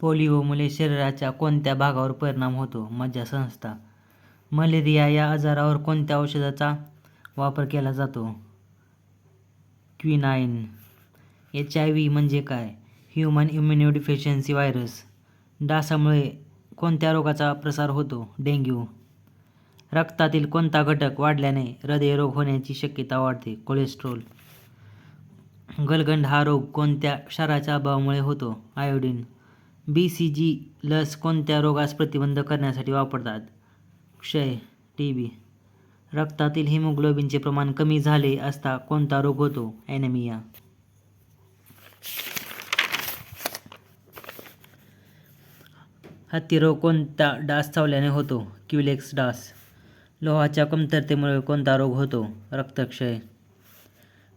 पोलिओमुळे शरीराच्या कोणत्या भागावर परिणाम होतो? मज्जासंस्था मलेरिया या आजारावर कोणत्या औषधाचा वापर केला जातो? क्विनाईन एच आय व्ही म्हणजे काय? Human इम्युनिडिफिशियन्सी virus. डासामुळे कोणत्या रोगाचा प्रसार होतो? डेंग्यू. रक्तातील कोणता घटक वाढल्याने हृदयरोग होण्याची शक्यता वाढते? कोलेस्ट्रॉल. गलगंड हा रोग कोणत्या क्षाराच्या अभावामुळे होतो? आयोडीन. बी सी जी लस कोणत्या रोगास प्रतिबंध करण्यासाठी वापरतात? क्षय टी बी रक्तातील हिमोग्लोबिनचे प्रमाण कमी झाले असता कोणता रोग होतो? ॲनेमिया हत्ती रोग कोणता डास चावल्याने होतो? क्युलेक्स डास. लोहाच्या कमतरतेमुळे कोणता रोग होतो? रक्तक्षय.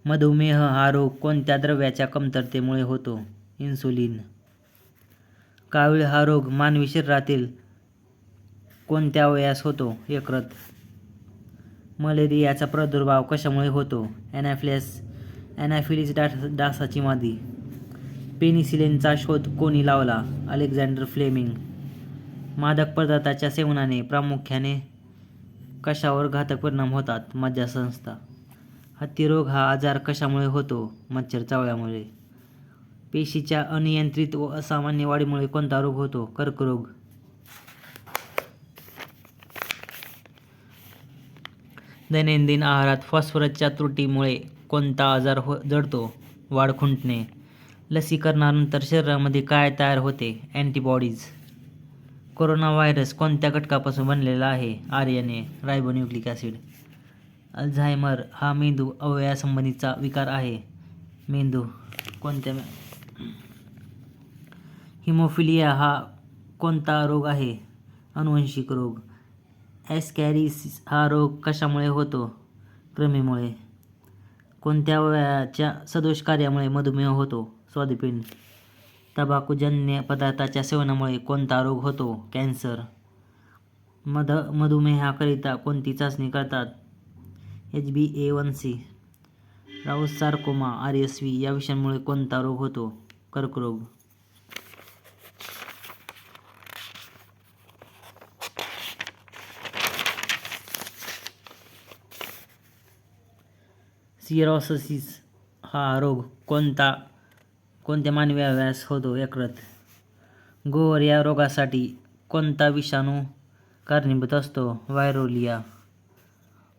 मधुमेह हा रोग कोणत्या द्रव्याच्या कमतरतेमुळे होतो? इन्सुलिन कावीळ हा रोग मानवी शरीरातील कोणत्या वयास होतो यकृत मलेरियाचा प्रादुर्भाव कशामुळे होतो? ॲनाफिलस ॲनाफिलिस डास डासाची मादी. पेनिसिलिनचा शोध कोणी लावला? Alexander Fleming. मादक पदार्थाच्या सेवनाने प्रामुख्याने कशावर घातक परिणाम होतात? मज्जासंस्था. हत्तीरोग हा आजार कशामुळे होतो? मच्छर चावल्यामुळे पेशीच्या अनियंत्रित व असामान्य वाढीमुळे कोणता रोग होतो? कर्करोग. दैनंदिन आहारात फॉस्फरसच्या त्रुटीमुळे कोणता आजार हो जडतो? वाढ खुंटणे. लसीकरणानंतर शरीरामध्ये काय तयार होते? अँटीबॉडीज. कोरोना व्हायरस कोणत्या घटकापासून बनलेला आहे? R N A ribonucleic acid. Alzheimer हा मेंदू अवयासंबंधीचा विकार आहे. मेंदू कोणत्या हिमोफिलिया हा कोणता रोग आहे? अनुवंशिक रोग. ॲस्कॅरिस हा रोग कशामुळे होतो? कृमीमुळे. कोणत्या वयाच्या सदोष कार्यामुळे मधुमेह होतो? स्वादुपिंड. तंबाखूजन्य पदार्थाच्या सेवनामुळे कोणता रोग होतो? कॅन्सर. मध मधुमेहाकरिता कोणती चाचणी करतात? H B A one C. Rous sarcoma R S V या विषयांमुळे कोणता रोग होतो? कर्करोग. सिरोसिस हा रोग कोणता कोणत्या मानवी अवयवास होतो यकृत गोवर या रोगासाठी कोणता विषाणू कारणीभूत असतो? व्हायरोलिया.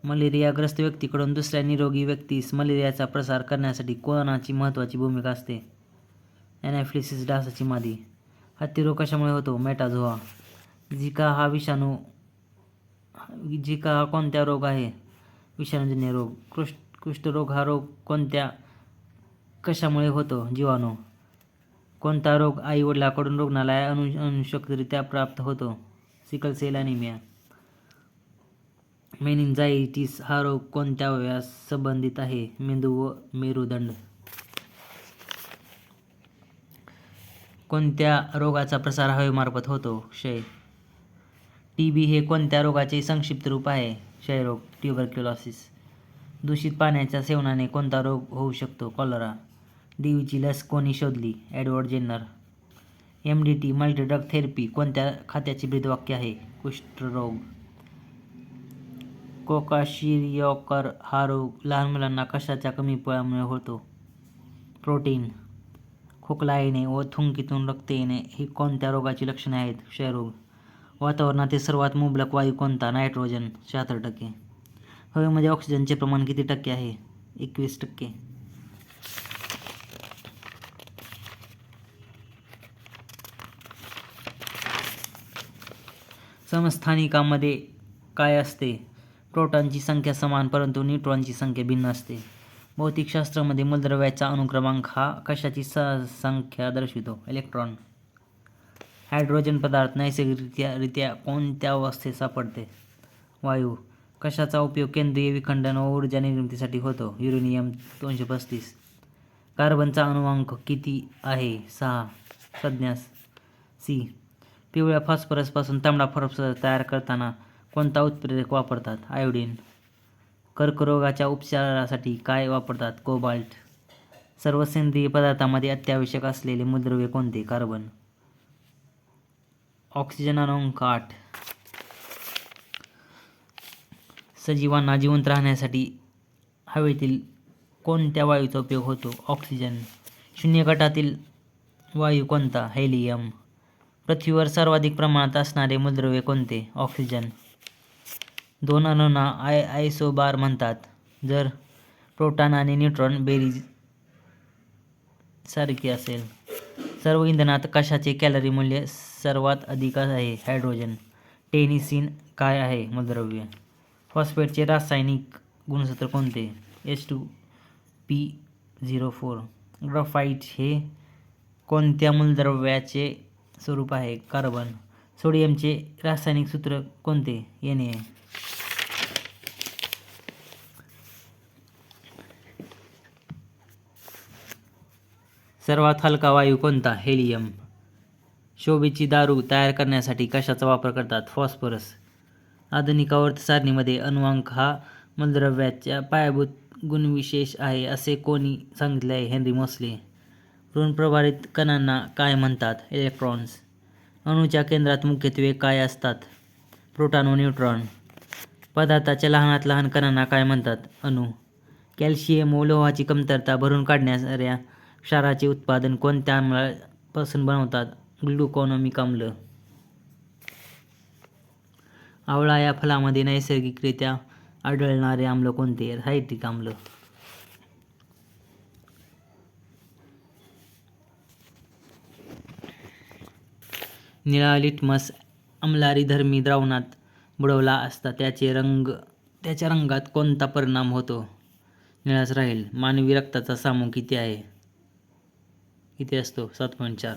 मलेरियाग्रस्त व्यक्तीकडून दुसऱ्या निरोगी व्यक्तीस मलेरियाचा प्रसार करण्यासाठी कोणाची महत्त्वाची भूमिका असते? ॲनाफ्लिसिस डासाची मादी. हत्तीरोग कशामुळे होतो? मेटाझोआ. झिका हा विषाणू झिका हा कोणत्या रोग आहे? विषाणूजन्य रोग. कृष्ण कुष्ठरोग हा रोग कोणत्या कशामुळे होतो जीवाणू? कोणता रोग आई वडिलाकडून रुग्णालय अनु अनुशक्तरित्या प्राप्त होतो? सिकल सेल अनिमिया मेनिंजायटिस हा रोग कोणत्या वयास संबंधित आहे? मेंदू व मेरुदंड. कोणत्या रोगाचा प्रसार हवेमार्फत होतो? क्षय. टी बी हे कोणत्या रोगाचे संक्षिप्त रूप आहे? क्षयरोग ट्युबरक्युलॉसिस दूषित पाण्याच्या सेवनाने कोणता रोग होऊ शकतो? कॉलरा. डीवीची लस कोणी शोधली? Edward Jenner. M D T multidrug therapy कोणत्या खात्याचे ब्रीदवाक्य आहे? कुष्ठरोग. कोकाशिरियोकर हा रोग लहान मुलांना कशाच्या कमी पोळ्यामुळे होतो? प्रोटीन. खोकला येणे व थुंकीतून रक्त येणे ही कोणत्या रोगाची लक्षणे आहेत? क्षयरोग. वातावरणातील सर्वात मुबलक वायू कोणता? नायट्रोजन शहात्तर टक्के. हवेमध्ये म्हणजे ऑक्सिजनचे प्रमाण किती टक्के आहे? एकवीस टक्के. समस्थानिकामध्ये काय असते? प्रोटॉनची संख्या समान परंतु न्यूट्रॉनची संख्या भिन्न असते. भौतिकशास्त्रामध्ये मूलद्रव्याचा अनुक्रमांक हा कशाची स संख्या दर्शवितो? इलेक्ट्रॉन. हायड्रोजन पदार्थ नैसर्गिकरित्या रित्या कोणत्या अवस्थेत सापडते? वायू. कशाचा उपयोग केंद्रीय विखंडन व ऊर्जा निर्मितीसाठी होतो? युरेनियम दोनशे पस्तीस. कार्बनचा अणुअंक किती आहे? सहा. संज्ञास. सी. पिवळ्या फॉस्फरसपासून तांबडा फॉस्फरस तयार करताना कोणता उत्प्रेरक वापरतात? आयोडीन. कर्करोगाच्या उपचारासाठी काय वापरतात? कोबाल्ट. सर्व सेंद्रिय पदार्थामध्ये अत्यावश्यक असलेले मूलद्रव्य कोणते? कार्बन. ऑक्सिजन अनुंक आठ. सजीवांना जिवंत राहण्यासाठी हवेतील कोणत्या वायूचा उपयोग होतो? ऑक्सिजन. शून्य गटातील वायू कोणता? हेलियम. पृथ्वीवर सर्वाधिक प्रमाणात असणारे मूलद्रव्य कोणते? ऑक्सिजन. दोन अणूंना आय आयसोबार म्हणतात. जर प्रोटॉन आणि न्यूट्रॉन बेरीज सारखी असेल सर्व इंधनात कशाचे कॅलरी मूल्य सर्वात अधिक आहे? हायड्रोजन. टेनिसिन काय आहे? मूलद्रव्य फॉस्फेटचे रासायनिक गुणसूत्र कोणते? H two P zero four graphite हे कोणत्या मूलद्रव्याचे स्वरूप आहे? कार्बन. सोडियमचे रासायनिक सूत्र कोणते? एन ए सर्वात हलका वायू कोणता? हेलियम शोभेची दारू तयार करण्यासाठी कशाचा वापर करतात? फॉस्फरस आधुनिक आवर्त सारणीमध्ये अनुवांक हा मूलद्रव्याच्या पायाभूत गुणविशेष आहे असे कोणी सांगितले आहे हेनरी मोसले. ऋणप्रभारित कणांना काय म्हणतात? इलेक्ट्रॉन्स. अणूच्या केंद्रात मुख्यत्वे काय असतात? प्रोटॉन व न्यूट्रॉन पदार्थाच्या लहानात लहान कणांना काय म्हणतात? अणू. कॅल्शियम व लोहाची कमतरता भरून काढणाऱ्या क्षाराचे उत्पादन कोणत्या आम्लापासून बनवतात? ग्लुकॉनॉमिक आम्ल आवळा या फळामध्ये नैसर्गिकरित्या आढळणारे आम्ल कोणते? सायट्रिक आम्ल. निळा लिटमस अंमलारीधर्मी द्रावणात बुडवला असता त्याचे रंग त्याच्या रंगात कोणता परिणाम होतो? निळाच राहील मानवी रक्ताचा सामू किती आहे? किती असतो? सात पॉईंट चार.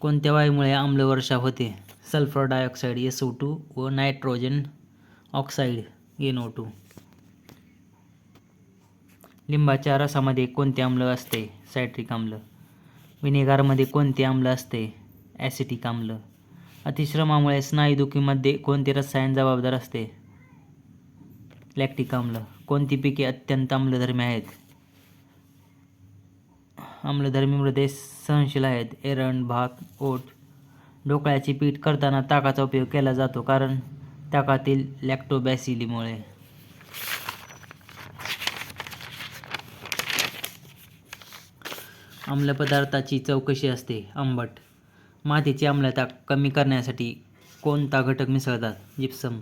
कोणत्या वायूमुळे आम्लवर्षा होते? Sulphur dioxide S O two व nitrogen oxide N O two लिंबाच्या रसामध्ये कोणते आम्ल असते? सायट्रिक आम्ल. विनेगारमध्ये कोणते आम्ल असते? ॲसिटिक आम्ल. अतिश्रमामुळे स्नायुदुखीमध्ये कोणते रसायन जबाबदार असते? लॅक्टिक आम्ल. कोणती पिके अत्यंत आम्लधर्मी आहेत? आम्लधर्मी मृदे सहनशील आहेत. एरण भात ओट ढोकळ्याचे पीठ करताना ताकाचा उपयोग केला जातो कारण ताकातील लॅक्टोबॅसिलीमुळे आम्लपदार्थाची चव कशी असते. आंबट. मातीची आम्लता कमी करण्यासाठी कोणता घटक मिसळतात? जिप्सम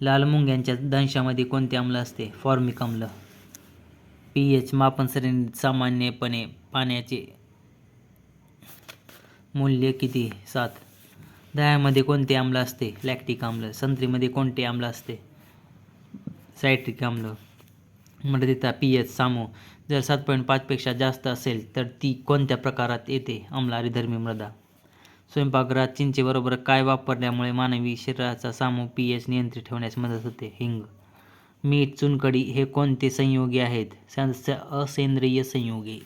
लाल मुंग्यांच्या दंशामध्ये कोणते आम्ल असते? फॉर्मिक आम्ल. पी एच मापन श्रेणीत सामान्यपणे पाण्याचे मूल्य किती? सात. दह्यामध्ये कोणते आम्ल असते? लॅक्टिक आम्ल. संत्रीमध्ये कोणते आम्ल असते? सायट्रिक आम्ल. मृदिता पी एच सामो. जर सात पॉईंट पाचपेक्षा जास्त असेल तर ती कोणत्या प्रकारात येते? आम्लारीधर्मी मृदा. स्वयंपाकघरात चिंचेबरोबर काय वापरल्यामुळे मानवी शरीराचा सामू पी एच नियंत्रित ठेवण्यास मदत होते? हिंग. मीठ चुनकडी हे कोणते संयोगी आहेत? असेंद्रिय संयोगी.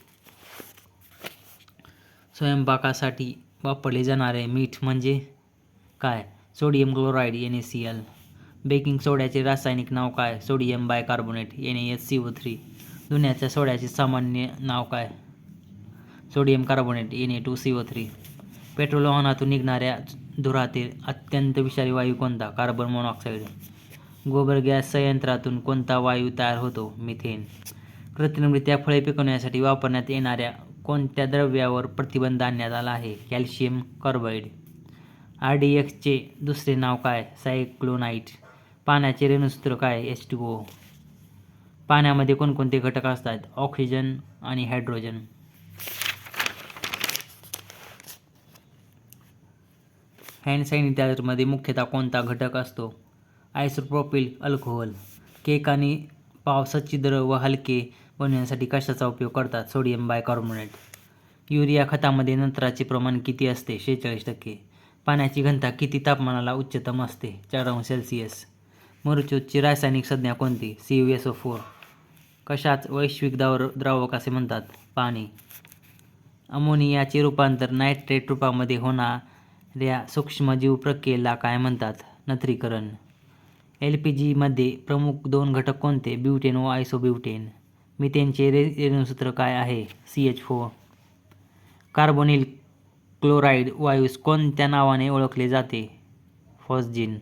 स्वयंपाकासाठी वापरले जाणारे मीठ म्हणजे काय? Sodium chloride N A C L baking सोड्याचे रासायनिक नाव काय? Sodium bicarbonate N H C O three धुण्याच्या सोड्याचे सामान्य नाव काय? Sodium carbonate N A two C O three petrol वाहनातून निघणाऱ्या धुरातील अत्यंत विषारी वायू कोणता? Carbon monoxide. गोबर गॅस संयंत्रातून कोणता वायू तयार होतो? मिथेन. कृत्रिमरित्या फळे पिकवण्यासाठी वापरण्यात येणाऱ्या कोणत्या द्रव्यावर प्रतिबंध आणण्यात आला आहे? Calcium carbide. आर डी एक्सचे दुसरे नाव काय? सायक्लोनाईट पाण्याचे रेणुसूत्र काय? H two O. पाण्यामध्ये कोणकोणते घटक असतात? ऑक्सिजन आणि हायड्रोजन. हँड सॅनिटायझरमध्ये मुख्यतः कोणता घटक असतो? Isopropyl alcohol. केक आणि पावसाची द्रव व हलके बनवण्यासाठी कशाचा उपयोग करतात? Sodium bicarbonate. युरिया खतामध्ये नत्राचे प्रमाण किती असते? शेहेचाळीस टक्के. पाण्याची घनता किती तापमानाला उच्चतम असते? चार अंश सेल्सिअस. मरुच्यूतची रासायनिक संज्ञा कोणती? C U S O four कशाच वैश्विक दावर द्रावक असे म्हणतात? पाणी. अमोनियाचे रूपांतर नायट्रेट रूपामध्ये होणाऱ्या सूक्ष्मजीव प्रक्रियेला काय म्हणतात? नत्रीकरण. एल पी जीमध्ये प्रमुख दोन घटक कोणते? ब्युटेन व आयसोब्युटेन. मिथेनचे रे रेणूसूत्र काय आहे? C H four carbonyl chloride वायूस कोणत्या नावाने ओळखले जाते? फॉस्जिन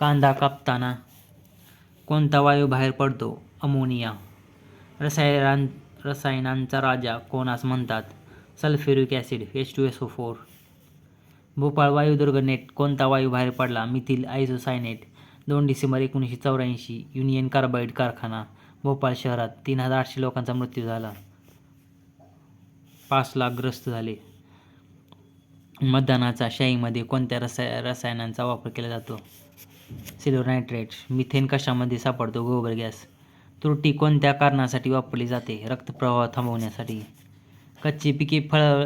कांदा कापताना कोणता वायू बाहेर पडतो? अमोनिया. रसायन रसायनांचा राजा कोणास म्हणतात? Sulphuric acid H two S O four Bhopal वायुदुर्गनेट कोणता वायू बाहेर पडला? मिथिल आयसोसायनेट दोन डिसेंबर एकोणीसशे चौऱ्याऐंशी. युनियन कार्बाईड कारखाना भोपाळ शहरात तीन हजार आठशे लोकांचा मृत्यू झाला. पाच लाख ग्रस्त झाले. मतदानाचा शाईमध्ये कोणत्या रसाय रसायनांचा वापर केला जातो? सिल्वर नायट्रेट मिथेन कशामध्ये सापडतो? गोबर गॅस. त्रुटी कोणत्या कारणासाठी वापरली जाते? रक्तप्रवाह थांबवण्यासाठी. कच्ची पिके फळ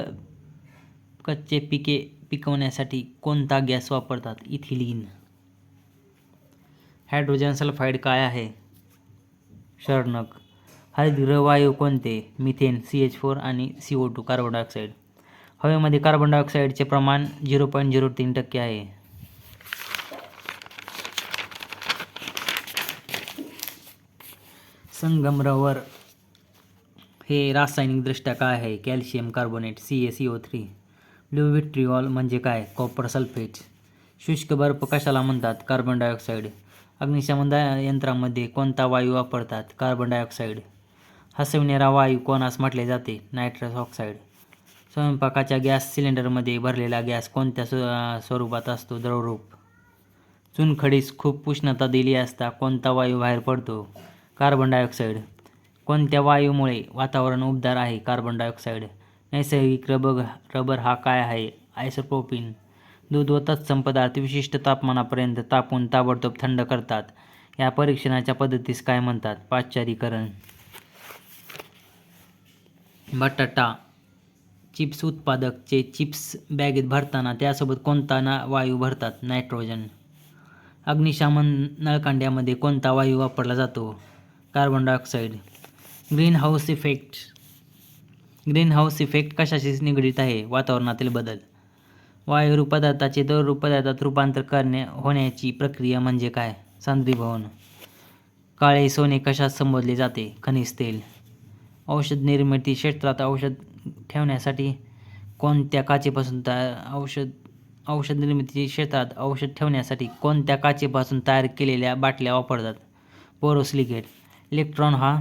कच्चे पिके पिकवण्यासाठी कोणता गॅस वापरतात? इथिलीन. हायड्रोजन सल्फाईड काय आहे? शरणक हरिद्रवायू वायू कोणते? मिथेन सी एच फोर आणि C O two carbon dioxide हवेमध्ये कार्बन डायऑक्साईडचे प्रमाण झिरो पॉईंट झिरो तीन टक्के आहे. संगमरवर हे रासायनिकदृष्ट्या काय आहे? Calcium carbonate C A C O three blue vitriol म्हणजे काय? Copper sulphate. शुष्क बर्फ कशाला म्हणतात? कार्बन डायऑक्साईड अग्निशमन यंत्रामध्ये कोणता वायू वापरतात? कार्बन डायऑक्साईड हसविणारा वायू कोणास म्हटले जाते? नायट्रस ऑक्साईड स्वयंपाकाच्या गॅस सिलेंडरमध्ये भरलेला गॅस कोणत्या स्व स्वरूपात असतो? द्रवरूप. चुनखडीस खूप उष्णता दिली असता कोणता वायू बाहेर पडतो? Carbon dioxide. कोणत्या वायूमुळे वातावरण उबदार आहे? Carbon dioxide. नैसर्गिक रबर रबर हा काय आहे? आयसोप्रोपिन. दूध व तत्सम पदार्थ विशिष्ट तापमानापर्यंत तापून ताबडतोब थंड करतात. या परीक्षणाच्या पद्धतीस काय म्हणतात? पाश्चरीकरण. बटाटा. चिप्स उत्पादकचे चिप्स बॅगेत भरताना त्यासोबत कोणता ना वायू भरतात? नायट्रोजन. अग्निशामन नळकांड्यामध्ये कोणता वायू वापरला जातो? Carbon dioxide greenhouse effect. Greenhouse effect कशाशी निगडीत आहे? वातावरणातील बदल. वायू पदार्थाचे दर पदार्थात रूपांतर करणे होण्याची प्रक्रिया म्हणजे काय? सांद्रीभवन. काळे सोने कशात संबोधले जाते? खनिज तेल. औषध निर्मिती क्षेत्रात औषध ठेवण्यासाठी कोणत्या काचेपासून तयार औषध औषध निर्मिती क्षेत्रात औषध ठेवण्यासाठी कोणत्या काचेपासून तयार केलेल्या बाटल्या वापरतात? बोरोसिलिकेट इलेक्ट्रॉन हा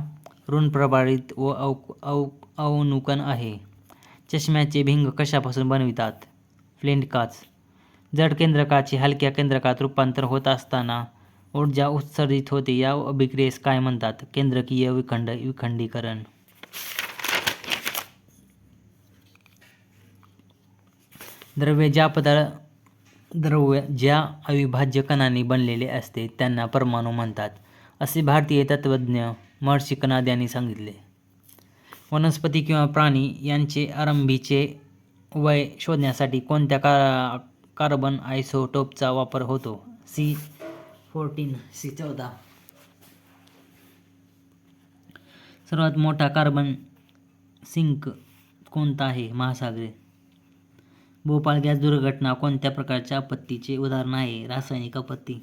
ऋणप्रभारित व अव अव अवनुकन आहे. चष्म्याचे भिंग कशापासून बनवितात? फ्लिंट काच जड केंद्रकाचे हलक्या केंद्रकात रूपांतर होत असताना ऊर्जा उत्सर्जित होते या अभिक्रियेस काय म्हणतात? केंद्रकीय विखंड विखंडीकरण. द्रव्य ज्या पदार्थ द्रव्य ज्या अविभाज्य कणांनी बनलेले असते त्यांना परमाणू म्हणतात असे भारतीय तत्त्वज्ञ महर्षी कनाद यांनी सांगितले. वनस्पती किंवा प्राणी यांचे आरंभीचे वय शोधण्यासाठी कोणत्या का कार्बन आयसोटोपचा वापर होतो? सी फोर्टीन सी चौदा. सर्वात मोठा कार्बन सिंक कोणता आहे? महासागरे. भोपाळ गॅस दुर्घटना कोणत्या प्रकारच्या आपत्तीचे उदाहरण आहे? रासायनिक आपत्ती.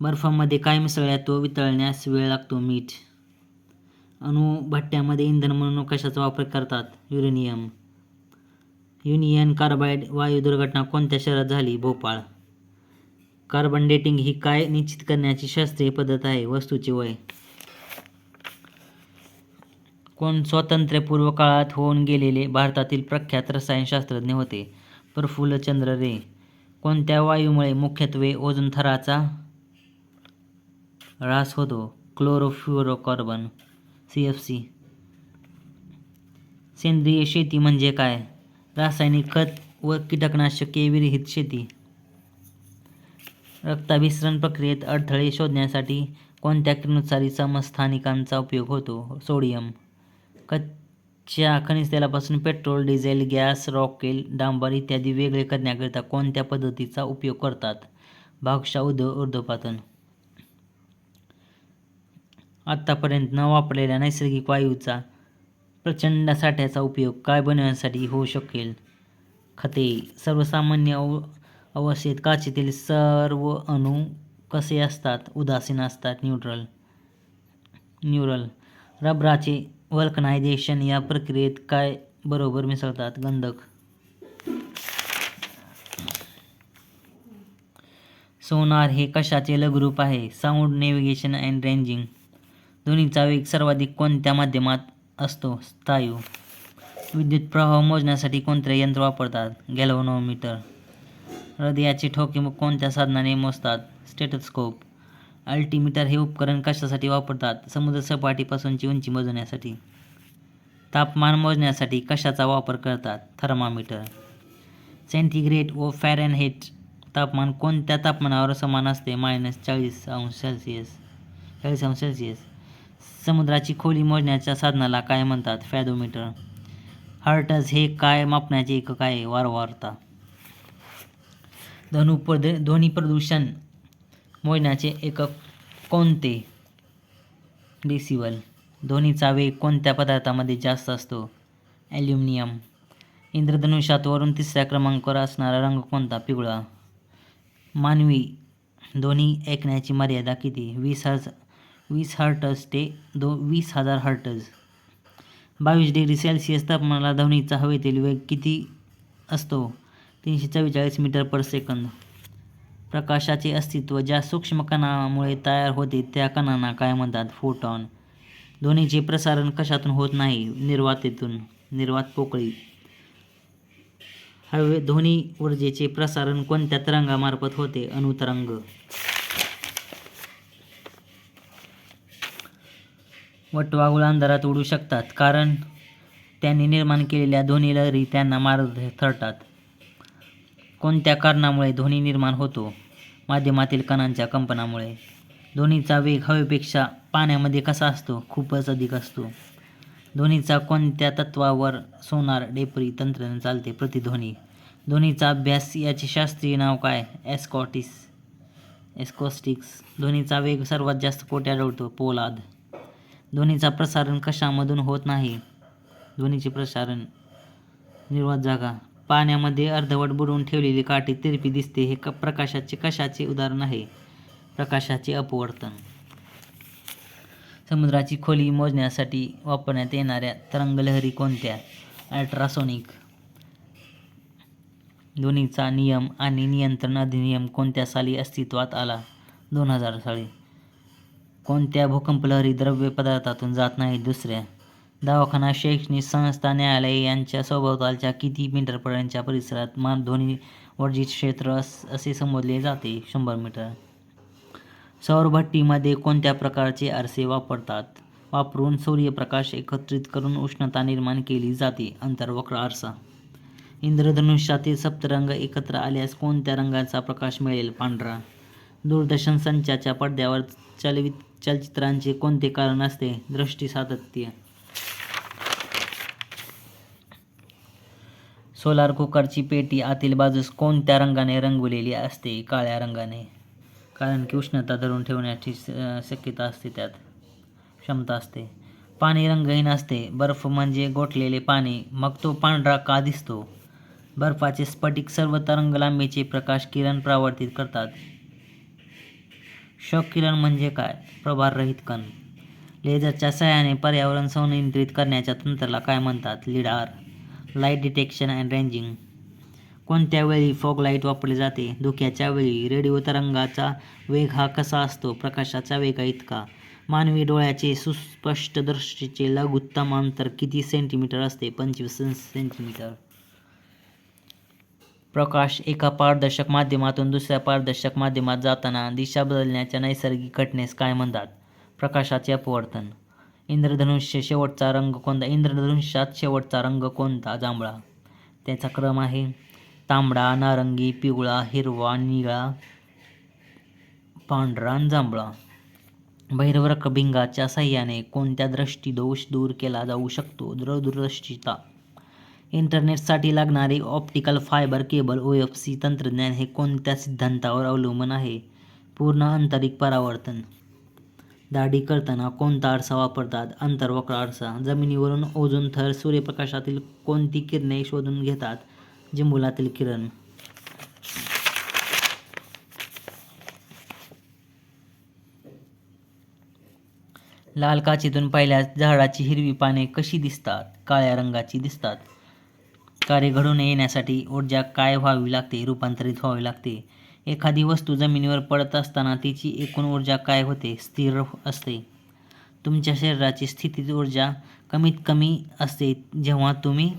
बर्फामध्ये काय मिसळल्या तो वितळण्यास वेळ लागतो मीठ. अणुभट्ट्यामध्ये इंधन म्हणून कशाचा वापर करतात? युरेनियम. युनियन कार्बाईड वायू दुर्घटना कोणत्या शहरात झाली? भोपाळ. कार्बन डेटिंग ही काय निश्चित करण्याची शास्त्रीय पद्धत आहे? वस्तूचे वय. कोण स्वातंत्र्यपूर्व काळात होऊन गेलेले भारतातील प्रख्यात रसायनशास्त्रज्ञ होते. प्रफुल्लचंद्र रे कोणत्या वायूमुळे मुख्यत्वे ओझोन थराचा ऱ्हास होतो? क्लोरोफ्युरोकार्बन सी एफ सी सेंद्रिय शेती म्हणजे काय? रासायनिक खत व कीटकनाशके विरहित शेती. रक्ताभिसरण प्रक्रियेत अडथळे शोधण्यासाठी कोणत्या किरणोत्सारी समस्थानिकांचा उपयोग होतो? सोडियम. च्या खनिज तेलापासून पेट्रोल डिझेल गॅस रॉकेल डांबर इत्यादी वेगळे करण्याकरिता कोणत्या पद्धतीचा उपयोग करतात? भागशा उद ऊर्ध्वपातन. आत्तापर्यंत न वापरलेल्या नैसर्गिक वायूचा प्रचंड साठ्याचा उपयोग काय बनवण्यासाठी होऊ शकेल? खते सर्वसामान्य अव अवस्थेत काचेतील सर्व अणू कसे असतात? उदासीन असतात. न्यूट्रल. न्यूरल. रबराचे वल्कनायझेशन या प्रक्रियेत काय बरोबर मिसळतात गंधक? सोनार हे कशाचे लघुरूप आहे? साऊंड नेव्हिगेशन अँड रेंजिंग दोन्हीचा वेग सर्वाधिक कोणत्या माध्यमात असतो? स्थायू. विद्युत प्रवाह मोजण्यासाठी कोणते यंत्र वापरतात? गॅलोनोमीटर हृदयाचे ठोके कोणत्या साधनाने मोजतात? स्टेटस्कोप अल्टीमीटर हे उपकरण कशासाठी वापरतात? समुद्रसपाटीपासूनची उंची मोजण्यासाठी. तापमान मोजण्यासाठी कशाचा वापर करतात? थर्मामीटर. सेंटीग्रेड व फॅरेनहेट तापमान कोणत्या तापमानावर समान असते? मायनस चाळीस अंश सेल्सिअस. चाळीस अंश सेल्सिअस. समुद्राची खोली मोजण्याच्या साधनाला काय म्हणतात? फॅदोमीटर. हर्टज हे काय मापण्याचे एकक आहे? वारंवारता. ध्वनी प्रद ध्वनी प्रदूषण मोजण्याचे एकक कोणते? डेसिबल ध्वनीचा वेग कोणत्या पदार्थामध्ये जास्त असतो? ॲल्युमिनियम इंद्रधनुष्यात वरून तिसऱ्या क्रमांकावर असणारा रंग कोणता? पिवळा. मानवी. ध्वनी ऐकण्याची मर्यादा किती? वीस हज वीस हर्टज ते दो वीस हजार हर्टज बावीस डिग्री सेल्सिअस तापमानाला ध्वनीचा हवेतील वेग किती असतो? तीनशे चव्वेचाळीस मीटर पर सेकंद प्रकाशाचे अस्तित्व ज्या सूक्ष्म कणामुळे तयार होते त्या कणांना काय म्हणतात? फोटॉन. ध्वनीचे प्रसारण कशातून होत नाही? निर्वातेतून. निर्वात पोकळी. हवे ध्वनी ऊर्जेचे प्रसारण कोणत्या तरंगामार्फत होते? अणुतरंग वटवागुळ अंधारात उडू शकतात कारण त्यांनी निर्माण केलेल्या ध्वनी लहरी त्यांना मार्ग ठरतात कोणत्या कारणामुळे ध्वनी निर्माण होतो? माध्यमातील कणांच्या कंपनामुळे. ध्वनीचा वेग हवेपेक्षा पाण्यामध्ये कसा असतो? खूपच अधिक असतो. ध्वनीचा कोणत्या तत्वावर सोनार डेपरी तंत्रज्ञान चालते? प्रतिध्वनी. ध्वनीचा अभ्यास याचे शास्त्रीय नाव काय? एस्कॉटिस. एस्कॉस्टिक्स. ध्वनीचा वेग सर्वात जास्त कोठे आढळतो? पोलाद. ध्वनीचा प्रसारण कशामधून होत नाही? ध्वनीचे प्रसारण. निर्वात जागा. पाण्यामध्ये अर्धवट बुडवून ठेवलेली काठी तिरपी दिसते. हे क प्रकाशाचे कशाचे उदाहरण आहे? प्रकाशाचे अपवर्तन. समुद्राची खोली मोजण्यासाठी वापरण्यात येणाऱ्या तरंगलहरी कोणत्या? अल्ट्रासोनिक. ध्वनीचा नियम आणि नियंत्रण अधिनियम कोणत्या साली अस्तित्वात आला? दोन हजार साली. कोणत्या भूकंपलहरी द्रव्य पदार्थातून जात नाहीत दुसऱ्या? दवाखाना शैक्षणिक संस्था न्यायालय यांच्या सभोवतालच्या किती मीटरपर्यंतच्या परिसरात मानध्वनी वर्जित क्षेत्र अस असे संबोधले जाते? शंभर मीटर. सौरभट्टीमध्ये कोणत्या प्रकारचे आरसे वापरतात? वापरून सूर्यप्रकाश एकत्रित करून उष्णता निर्माण केली जाते. अंतर्वक्र आरसा. इंद्रधनुष्यातील सप्तरंग एकत्र आल्यास कोणत्या रंगाचा प्रकाश मिळेल? पांढरा. दूरदर्शन संचाच्या पडद्यावर चलवित चलचित्रांचे कोणते कारण असते? दृष्टी सातत्य. सोलार कुकरची पेटी आतील बाजूस कोणत्या रंगाने रंगवलेली असते? काळ्या रंगाने. कारण की उष्णता धरून ठेवण्याची स- शक्यता असते त्यात. क्षमता असते. पाणी रंगहीन असते. बर्फ म्हणजे गोठलेले पाणी. मग तो पांढरा का दिसतो? बर्फाचे स्फटिक सर्व तरंग लांबीचे प्रकाश किरण प्रावर्तित करतात. शॉक किरण म्हणजे काय? प्रभाररहित कण. लेझरच्या सहाय्याने पर्यावरण संनियंत्रित करण्याच्या तंत्राला काय म्हणतात? Lidar. Light detection and ranging कोणत्या वेळी फॉग लाइट वापरली जाते? धुक्याच्या वेळी. रेडिओ तरंगाचा वेग हा कसा असतो? प्रकाशाचा वेगा इतका. मानवी डोळ्याचे सुस्पष्ट दृष्टीचे लघुत्तम अंतर किती सेंटीमीटर असते? पंचवीस सेंटीमीटर प्रकाश एका पारदर्शक माध्यमातून दुसऱ्या पारदर्शक माध्यमात जाताना दिशा बदलण्याच्या नैसर्गिक घटनेस काय म्हणतात? प्रकाशाचे अपवर्तन. इंद्रधनुष्य शेवटचा रंग कोणता? इंद्रधनुष्यात शेवटचा रंग कोणता? जांभळा. त्याचा क्रम आहे तांबडा नारंगी पिवळा हिरवा निळा पांढरा आणि जांभळा. भैरवरक भिंगाच्या साह्याने कोणत्या दृष्टीदोष दूर केला जाऊ शकतो? दूरदृष्टिता इंटरनेटसाठी लागणारे optical fibre cable O F C तंत्रज्ञान हे कोणत्या सिद्धांतावर अवलंबून आहे? पूर्ण आंतरिक परावर्तन. दाढी करताना कोणता आरसा वापरतात? अंतर्वक्र आरसा. जमिनीवरून ओझोन थर सूर्यप्रकाशातील कोणती किरणे शोधून घेतात? जिंबुलातील किरण. लाल काचेतून पाहिल्यास झाडाची हिरवी पाने कशी दिसतात? काळ्या रंगाची दिसतात. कार्य घडून येण्यासाठी ऊर्जा काय व्हावी लागते? रूपांतरित व्हावी लागते. एखादी वस्तू जमिनीवर पडत असताना तिची एकूण ऊर्जा काय होते? स्थिर असते. तुमच्या शरीराची स्थितीत ऊर्जा कमीत कमी असते जेव्हा तुम्ही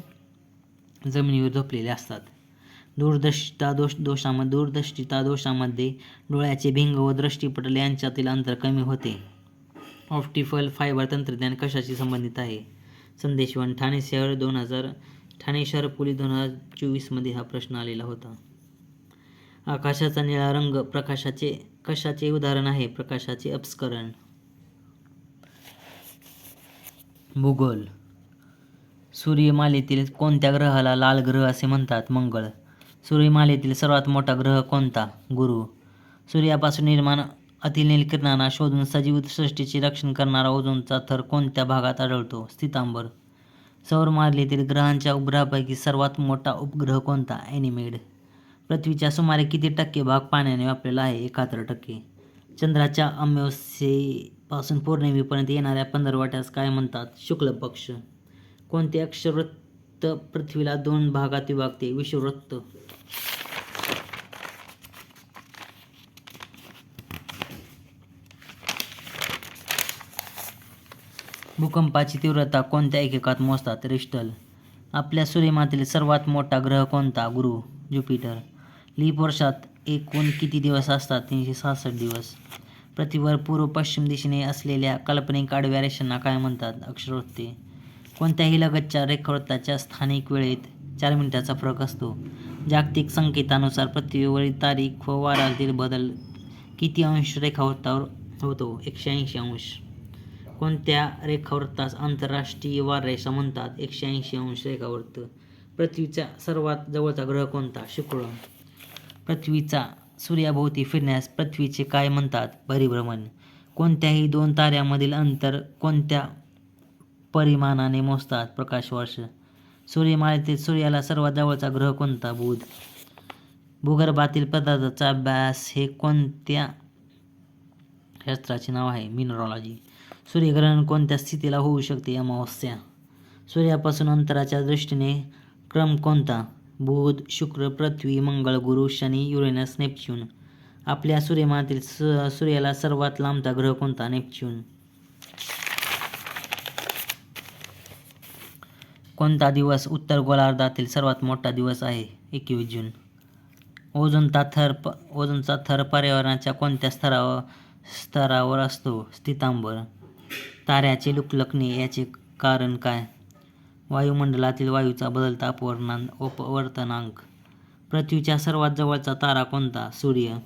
जमिनीवर झोपलेले असतात. दूरदर्शिता दोष दोषामध्ये दूरदर्शिता दोषामध्ये डोळ्याचे भिंग व दृष्टीपटल यांच्यातील अंतर कमी होते. ऑप्टिकल फायबर तंत्रज्ञान कशाशी संबंधित आहे? संदेशवन ठाणे शहर दोन हजार ठाणे शहर पोलीस दोन हजार चोवीसमध्ये हा प्रश्न आलेला होता. आकाशाचा निळा रंग प्रकाशाचे कशाचे उदाहरण आहे? प्रकाशाचे अपस्करण. भूगोल सूर्यमालेतील कोणत्या ग्रहाला लाल ग्रह असे म्हणतात? मंगळ. सूर्यमालेतील सर्वात मोठा ग्रह कोणता? गुरु. सूर्यापासून निर्माण अतिनील किरणांना शोधून सजीव सृष्टीचे रक्षण करणारा ओझोनचा थर कोणत्या भागात आढळतो? स्थितांबर. सौरमालेतील ग्रहांच्या उपग्रहापैकी सर्वात मोठा उपग्रह कोणता? ॲनिमेड पृथ्वीच्या सुमारे किती टक्के भाग पाण्याने व्यापलेला आहे? एकाहत्तर टक्के. चंद्राच्या अमावस्येपासून पौर्णिमेपर्यंत येणाऱ्या पंधरवट्यास काय म्हणतात? शुक्ल पक्ष. कोणते अक्षरवृत्त पृथ्वीला दोन भागात विभागते? विषुववृत्त. भूकंपाची तीव्रता कोणत्या एककात मोजतात? रिस्टल. आपल्या सूर्यमातील सर्वात मोठा ग्रह कोणता? गुरु. ज्युपिटर. लीप वर्षात एकूण किती दिवस असतात? तीनशे सहासष्ट दिवस. पृथ्वीवर पूर्व पश्चिम दिशेने असलेल्या काल्पनिक आडव्या रेषांना काय म्हणतात? अक्षरवृत्ते कोणत्याही लगतच्या रेखावृत्ताच्या स्थानिक वेळेत चार मिनिटाचा फरक असतो. जागतिक संकेतानुसार पृथ्वीवरील तारीख व वारातील बदल किती अंश रेखावृत्तावर होतो? एकशे ऐंशी अंश. कोणत्या रेखावृत्तास आंतरराष्ट्रीय वाररेषा म्हणतात? एकशे ऐंशी अंश रेखावृत्त. पृथ्वीचा सर्वात जवळचा ग्रह कोणता? शुक्र पृथ्वीचा सूर्याभोवती फिरण्यास पृथ्वीचे काय म्हणतात? परिभ्रमण. कोणत्याही दोन ताऱ्यामधील अंतर कोणत्या परिमाणाने मोजतात? प्रकाशवर्ष सूर्यमालेतील सूर्याला सर्वात जवळचा ग्रह कोणता? बुध. भूगर्भातील पदार्थाचा अभ्यास हे कोणत्या शास्त्राचे नाव आहे? मिनरॉलॉजी. सूर्यग्रहण कोणत्या स्थितीला होऊ शकते? अमावस्या. सूर्यापासून अंतराच्या दृष्टीने क्रम कोणता? बुध शुक्र पृथ्वी मंगळ गुरु शनी युरेनस नेपच्यून. आपल्या सूर्यमानातील स- सूर्याला सर्वात लांबचा ग्रह कोणता? नेपच्यून. कोणता दिवस उत्तर गोलार्धातील सर्वात मोठा दिवस आहे? एकवीस जून. ओझोनचा थर प ओझोनचा थर पर्यावरणाच्या कोणत्या स्तरावर स्तरावर असतो? स्थितांबर. ताऱ्याचे लुकलकणे याचे कारण काय? वायुमंडलातील वायूचा बदलता अपवर्णां अपवर्तनांक. पृथ्वीच्या सर्वात जवळचा तारा कोणता? सूर्य.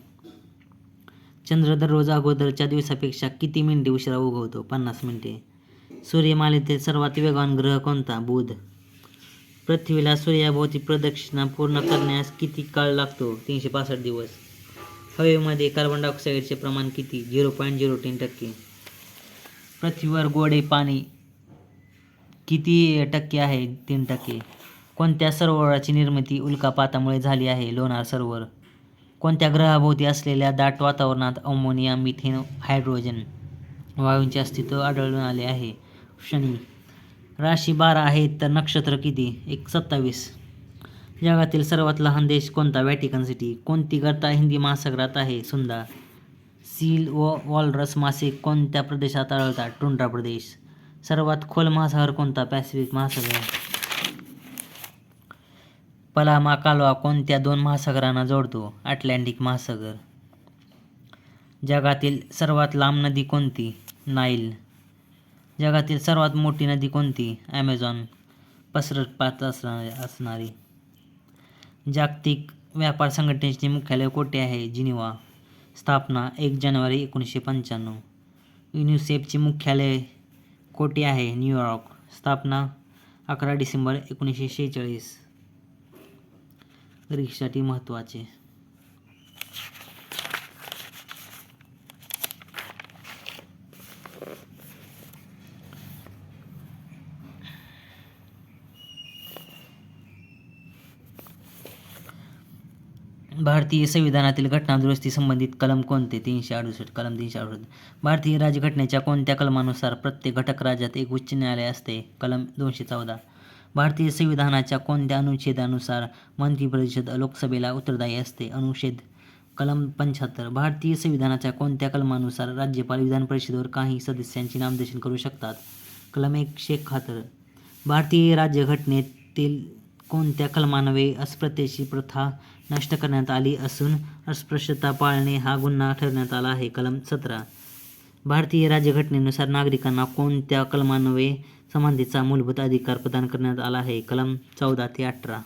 चंद्र दररोज अगोदरच्या दिवसापेक्षा किती मिनिटे उशिरा उगवतो? पन्नास मिनिटे. सूर्यमालेतील सर्वात वेगवान ग्रह कोणता? बुध. पृथ्वीला सूर्याभोवती प्रदक्षिणा पूर्ण करण्यास किती काळ लागतो? तीनशे पासष्ट दिवस. हवेमध्ये कार्बन डायऑक्साईडचे प्रमाण किती? झिरो पॉईंट झिरो तीन टक्के. पृथ्वीवर गोडे पाणी किती टक्के आहे? तीन टक्के. कोणत्या सरोवराची निर्मिती उल्कापातामुळे झाली आहे? लोणार सरोवर. कोणत्या ग्रहाभोवती असलेल्या दाट वातावरणात अमोनिया मिथेन हायड्रोजन वायूंचे अस्तित्व आढळून आले आहे? शनी. राशी बारा आहेत तर नक्षत्र किती? एक सत्तावीस. जगातील सर्वात लहान देश कोणता? Vatican City. कोणती गर्ता हिंदी महासागरात आहे? सुंदा. सील व वॉलरस मासे कोणत्या प्रदेशात आढळतात? टुंड्रा प्रदेश. सर्वात खोल महासागर कोणता? पॅसिफिक महासागर. पलामा कालवा कोणत्या दोन महासागरांना जोडतो? अटलांटिक महासागर. जगातील सर्वात लांब नदी कोणती? नाईल. जगातील सर्वात मोठी नदी कोणती? ॲमेझॉन पसरत पात असणारी असणारी. जागतिक व्यापार संघटनेचे मुख्यालय कोठे आहे? जिनिवा स्थापना एक जानेवारी एकोणीसशे पंच्याण्णव. युनिसेफचे मुख्यालय कोठे आहे न्यूयॉर्क स्थापना अकरा डिसेंबर एकोणीसशे शेहेचाळीस. ग्रीकसाठी महत्त्वाचे. भारतीय संविधानातील घटनादुरुस्ती संबंधित कलम कोणते? तीनशे अडुसष्ट कलम तीनशे अडुसष्ट. भारतीय राज्यघटनेच्या कोणत्या कलमानुसार प्रत्येक घटक राज्यात एक उच्च न्यायालय असते? कलम दोनशे चौदा. भारतीय संविधानाच्या कोणत्या अनुच्छेदानुसार मंत्रिपरिषद लोकसभेला उत्तरदायी असते? अनुच्छेद कलम पंच्याहत्तर. भारतीय संविधानाच्या कोणत्या कलमानुसार राज्यपाल विधान परिषदेवर काही सदस्यांचे नामदेशन करू शकतात? कलम एकशे एकाहत्तर. भारतीय राज्यघटनेतील कोणत्या कलमान्वये अस्पृश्यतेची प्रथा नष्ट करण्यात आली असून अस्पृश्यता पाळणे हा गुन्हा ठरण्यात आला आहे. कलम सतरा. भारतीय राज्यघटनेनुसार नागरिकांना कोणत्या कलमान्वये समानतेचा मूलभूत अधिकार प्रदान करण्यात आला आहे? कलम चौदा ते अठरा.